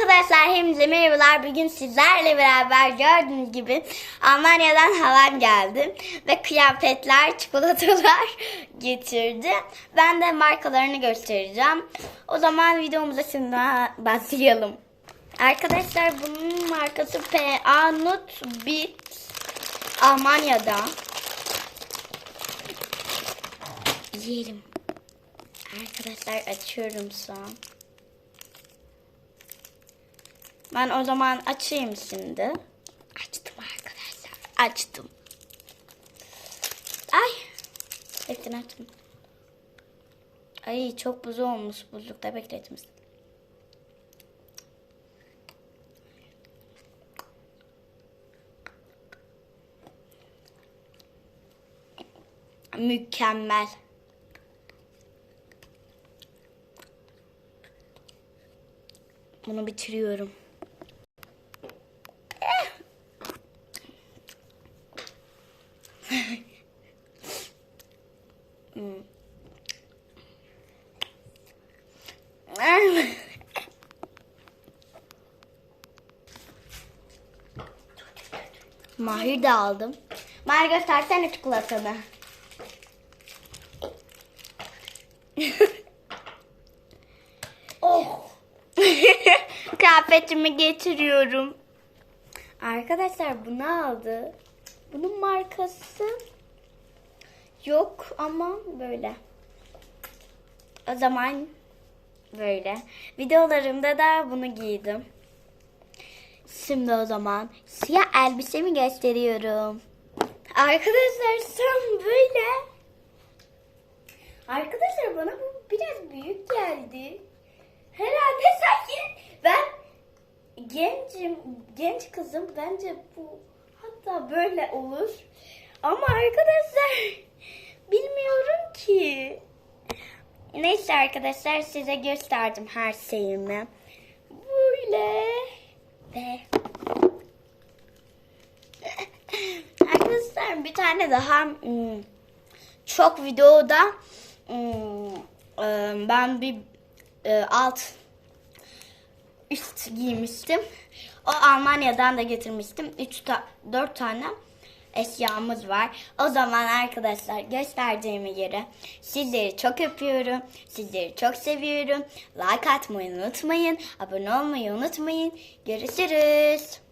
Arkadaşlar hepinize merhabalar. Bugün sizlerle beraber gördüğünüz gibi Almanya'dan halam geldi. Ve kıyafetler, çikolatalar getirdi. Ben de markalarını göstereceğim. O zaman videomuza şimdi başlayalım. Arkadaşlar bunun markası PA Nut Beat Almanya'da. Yiyelim. Arkadaşlar açıyorum şu Ben o zaman açayım şimdi. Açtım arkadaşlar. Açtım. Ay. Hepsini açtım. Ay çok buz olmuş. Buzlukta bekletmiş. Mükemmel. Bunu bitiriyorum. Mahir de aldım. Mahir göstersene çikolatanı. oh. Kıyafetimi getiriyorum. Arkadaşlar bunu aldı. Bunun markası yok ama böyle. O zaman böyle. Videolarımda da bunu giydim. Şimdi o zaman siyah elbisemi gösteriyorum. Arkadaşlar sen böyle. Arkadaşlar bana bu biraz büyük geldi. Herhalde sanki ben gencim, genç kızım. Bence bu hatta böyle olur. Ama arkadaşlar bilmiyorum ki. Neyse arkadaşlar size gösterdim her şeyimi. Böyle ve arkadaşlar bir tane daha hmm, çok videoda hmm, ben bir alt üst giymiştim. O Almanya'dan da getirmiştim. 3 ta 4 tane eşyamız var. O zaman arkadaşlar gösterdiğime göre sizleri çok öpüyorum. Sizleri çok seviyorum. Like atmayı unutmayın. Abone olmayı unutmayın. Görüşürüz.